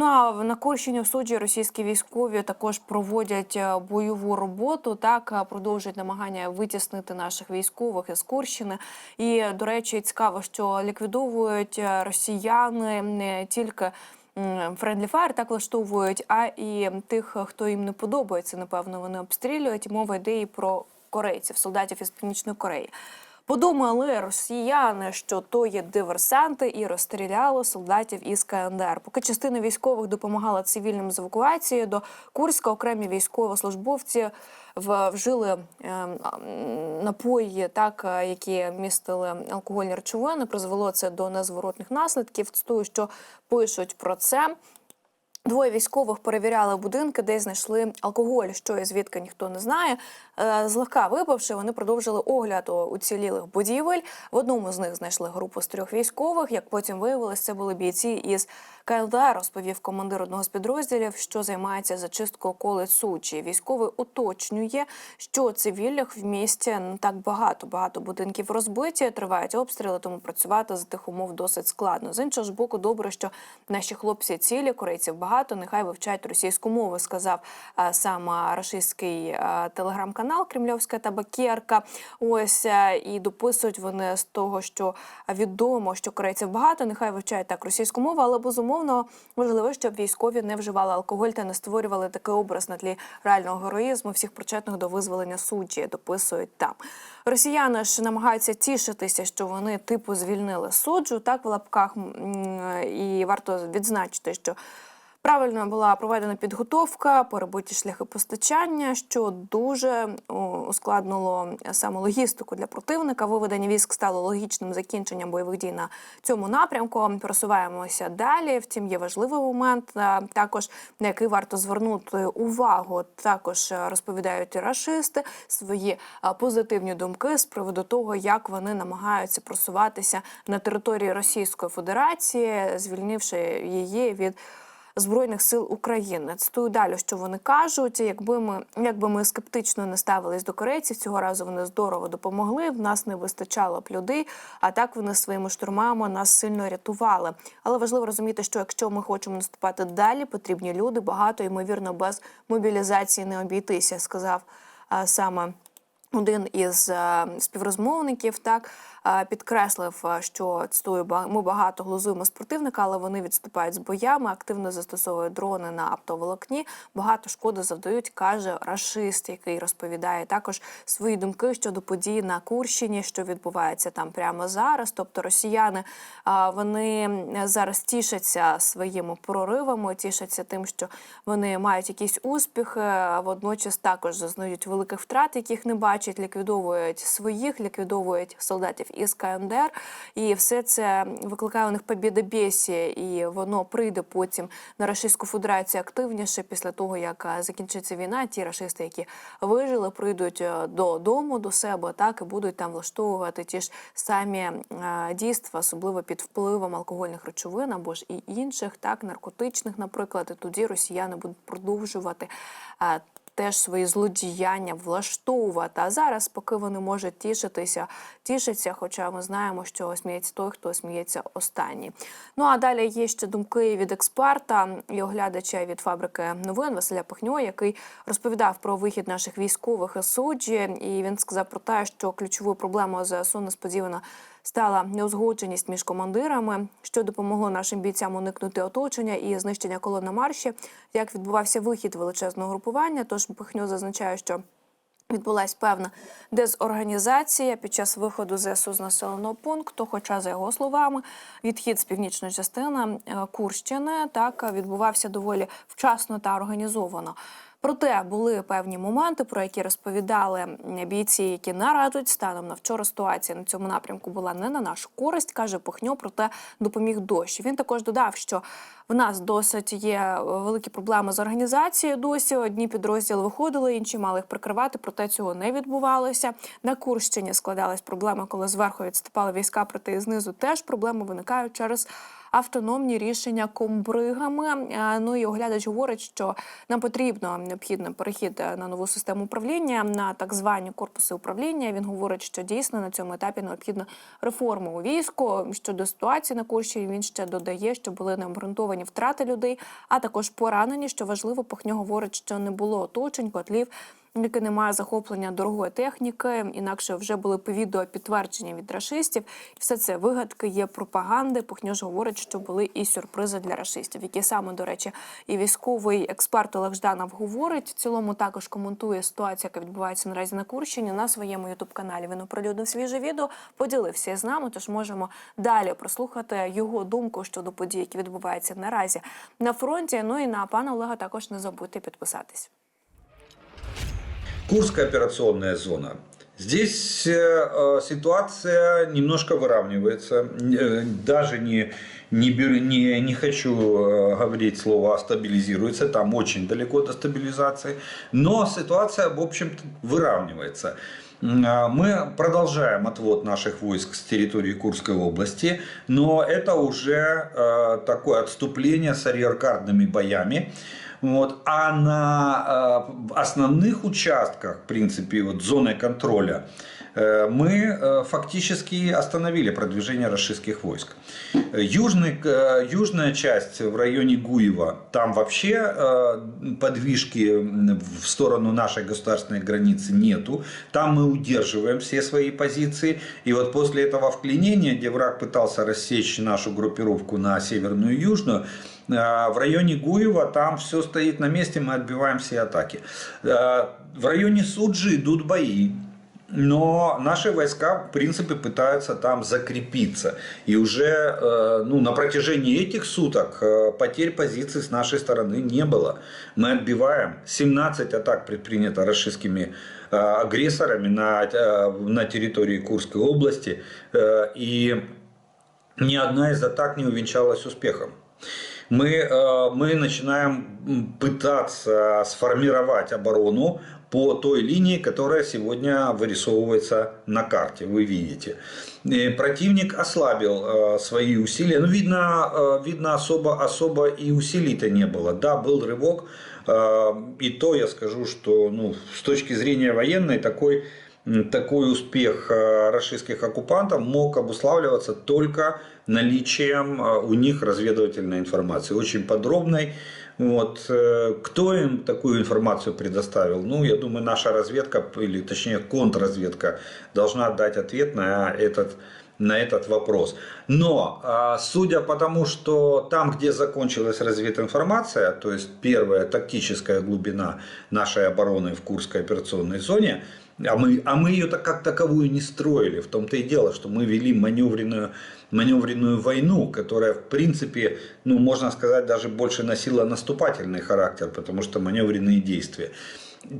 Ну а на Курщині в суді російські військові також проводять е, бойову роботу. Так е, продовжують намагання витіснити наших військових із Курщини. І до речі, цікаво, що ліквідовують е, росіяни не тільки. Френдлі фаєр так влаштовують, а і тих, хто їм не подобається, напевно, вони обстрілюють. Мова йде і про корейців, солдатів із північної Кореї. Подумали росіяни, що то є диверсанти, і розстріляли солдатів із КНДР. Поки частина військових допомагала цивільним з евакуацією до Курська, окремі військовослужбовці вжили е, напої, так е, які містили алкогольні речовини. Призвело це до незворотних наслідків. Цитую, що пишуть про це. Двоє військових перевіряли будинки, де знайшли алкоголь, що і звідки ніхто не знає. Е, Злегка випивши, вони продовжили огляд уцілілих будівель. В одному з них знайшли групу з трьох військових. Як потім виявилось, це були бійці із КЛДР, розповів командир одного з підрозділів, що займається зачисткою околиць Сучі. Військовий уточнює, що цивільних в місті не так багато. Багато будинків розбиті, тривають обстріли, тому працювати за тих умов досить складно. З іншого ж боку, добре, що наші хлопці цілі, корейців багато, нехай вивчають російську мову, сказав е, сам е, рашистський е, телеграм-канал Кремльовська табакерка. Ось е, і дописують вони з того, що відомо, що корейців багато, нехай вивчають так російську мову, але безумовно важливо, щоб військові не вживали алкоголь та не створювали такий образ на тлі реального героїзму всіх причетних до визволення суджі. Дописують там. Росіяни ж намагаються тішитися, що вони типу звільнили суджу, так в лапках і варто відзначити, що. Правильно була проведена підготовка, перебиті шляхи постачання, що дуже ускладнило саме логістику для противника. Виведення військ стало логічним закінченням бойових дій на цьому напрямку. Просуваємося далі. Втім, є важливий момент, е, також на який варто звернути увагу. Також е, розповідають рашисти свої е, позитивні думки з приводу того, як вони намагаються просуватися на території Російської Федерації, звільнивши її від. Збройних сил України. Цитую далі, що вони кажуть. Якби ми якби ми скептично не ставились до корейців, цього разу вони здорово допомогли. В нас не вистачало б людей, а так вони своїми штурмами нас сильно рятували. Але важливо розуміти, що якщо ми хочемо наступати далі, потрібні люди багато ймовірно без мобілізації не обійтися, сказав саме. Один із співрозмовників так підкреслив, е, що цитую, «Ба- ми багато глузуємо з противника, але вони відступають з боями, активно застосовують дрони на оптоволокні. Багато шкоди завдають, каже рашист, який розповідає також свої думки щодо подій на Курщині, що відбувається там прямо зараз. Тобто росіяни вони зараз тішаться своїми проривами, тішаться тим, що вони мають якісь успіхи, водночас також зазнають великих втрат, яких не бачать, ліквідовують своїх, ліквідовують солдатів із КНДР. І все це викликає у них побєдобєсі, і воно прийде потім на Російську Федерацію активніше після того, як е, закінчиться війна. Ті рашисти, які вижили, прийдуть е, додому до себе, так і будуть там влаштовувати ті ж самі е, дійства, особливо під впливом алкогольних речовин або ж і інших, так наркотичних, наприклад. І тоді росіяни будуть продовжувати. Теж свої злодіяння влаштовувати. А зараз, поки вони можуть тішитися, тішаться, хоча ми знаємо, що сміється той, хто сміється останній. Ну а далі є ще думки від експерта і оглядача від фабрики новин Василя Пихньо, який розповідав про вихід наших військових із суджі. І він сказав про те, що ключовою проблемою ЗСУ несподівано стала неузгодженість між командирами, що допомогло нашим бійцям уникнути оточення і знищення колон на марші. Як відбувався вихід величезного групування? Тож Пихньо зазначає, що Відбулась певна дезорганізація під час виходу ЗСУ з населеного пункту. Хоча, за його словами, відхід з північної частини е, Курщини так відбувався доволі вчасно та організовано. Проте були певні моменти, про які розповідали бійці, які нарадують станом на вчора. Ситуація на цьому напрямку була не на нашу користь, каже Пихньо, проте допоміг дощ. Він також додав, що в нас досить є е, великі проблеми з організацією. Досі одні підрозділи виходили, інші мали їх прикривати, проте цього не відбувалося. На Курщині складались проблеми, коли зверху відступали війська, проте і знизу теж проблеми виникають через автономні рішення комбригами. Ну і оглядач говорить, що нам потрібно необхідно перехід е, на нову систему управління на так звані корпуси управління. Він говорить, що дійсно на цьому етапі необхідна реформа у війську. Щодо ситуації на Курщині, він ще додає, що були необґрунтовані втрати людей, а також поранені. Що важливо, Похньо говорить, що не було оточень, котлів. Яке немає захоплення дорогої техніки, інакше вже були по відео підтвердження від рашистів. І все це вигадки є пропаганди. Похньож говорить, що були і сюрпризи для рашистів, які саме, до речі, і військовий експерт Олег Жданов говорить. В цілому також коментує ситуацію, яка відбувається наразі на Курщині на своєму ютуб-каналі. Він оприлюднив свіже відео, поділився з нами. Тож можемо далі прослухати його думку щодо подій, які відбуваються наразі на фронті. Ну і на пана Олега також не забудьте підписатись. Курская операционная зона. Здесь э, ситуация немножко выравнивается. Э, Даже не, не, беру- не, не хочу э, говорить слово стабилизируется, там очень далеко до стабилизации. Но ситуация, в общем-то, выравнивается. А, Мы продолжаем отвод наших войск с территории Курской области, но это уже э, такое отступление с арьеркардными боями. Вот. А на э, основных участках, в принципе, вот зоны контроля, мы э, фактически остановили продвижение российских войск. Южный, э, южная часть в районе Гуева, там вообще э, подвижки в сторону нашей государственной границы нету. Там мы удерживаем все свои позиции. И вот после этого вклинения, где враг пытался рассечь нашу группировку на северную и южную, э, в районе Гуева там все стоит на месте, мы отбиваем все атаки. Э, В районе Суджи идут бои. Но наши войска, в принципе, пытаются там закрепиться. И уже э, ну, на протяжении этих суток э, потерь позиций с нашей стороны не было. Мы отбиваем. 17 атак предпринято российскими э, агрессорами на, на территории Курской области. И ни одна из атак не увенчалась успехом. Мы, э, мы начинаем пытаться сформировать оборону по той линии, которая сегодня вырисовывается на карте, вы видите. Противник ослабил э, свои усилия. Ну, видно, э, видно особо, особо и усилий-то не было. Да, был рывок. И то я скажу, что ну, с точки зрения военной такой такой успех э, российских оккупантов мог обуславливаться только наличием э, у них разведывательной информации, очень подробной. Вот. э, Кто им такую информацию предоставил? Ну, я думаю, наша разведка, или точнее контрразведка, должна дать ответ на этот, на этот вопрос. Но, а, судя по тому, что там, где закончилась развединформация, то есть первая тактическая глубина нашей обороны в Курской операционной зоне, а мы, а мы ее так, как таковую не строили. В том-то и дело, что мы вели маневренную, маневренную войну, которая, в принципе, ну, можно сказать, даже больше носила наступательный характер, потому что маневренные действия.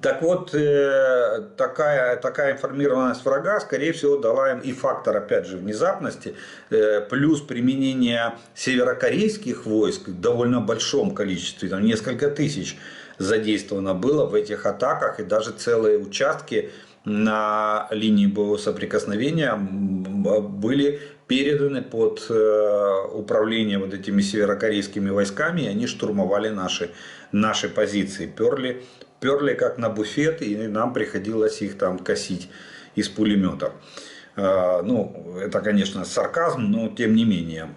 Так вот, э, такая, такая информированность врага, скорее всего, дала им и фактор, опять же, внезапности, э, плюс применение северокорейских войск в довольно большом количестве, там несколько тысяч задействовано было в этих атаках, и даже целые участки на линии боевого соприкосновения были переданы под э, управление вот этими северокорейскими войсками, и они штурмовали наши, наши позиции, перли, перли как на буфет, и нам приходилось их там косить из пулеметов. Э, Ну, это, конечно, сарказм, но тем не менее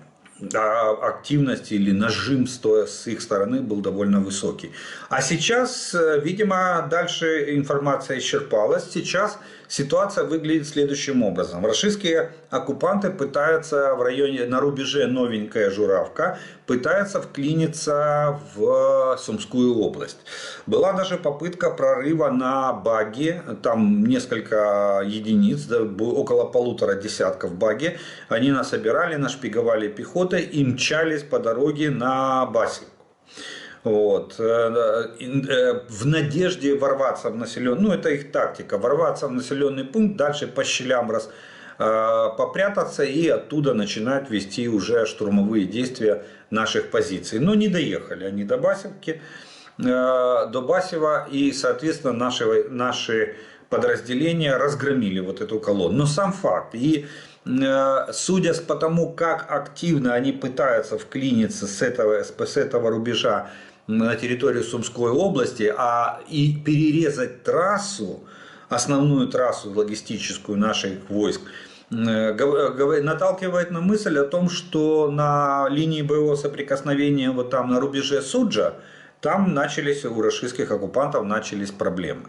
активность или нажим с их стороны был довольно высокий. А сейчас, э, видимо, дальше информация исчерпалась. Сейчас ситуация выглядит следующим образом. Российские оккупанты пытаются в районе, на рубеже Новенькая Журавка, пытаются вклиниться в Сумскую область. Была даже попытка прорыва на баги, там несколько единиц, около полутора десятков баги. Они насобирали, нашпиговали пехотой и мчались по дороге на Басик. Вот. Э, э, В надежде ворваться в населенный, ну это их тактика, ворваться в населенный пункт, дальше по щелям раз, э, попрятаться и оттуда начинать вести уже штурмовые действия наших позиций. Но не доехали они до Басевки, э, до Басева и, соответственно, наши, наши подразделения разгромили вот эту колонну. Но сам факт. И э, судя по тому, как активно они пытаются вклиниться с этого, с этого рубежа на территорию Сумской области, а и перерезать трассу, основную трассу логистическую наших войск, э, гов- наталкивает на мысль о том, что на линии боевого соприкосновения, вот там на рубеже Суджа, там начались у рашистских оккупантов начались проблемы.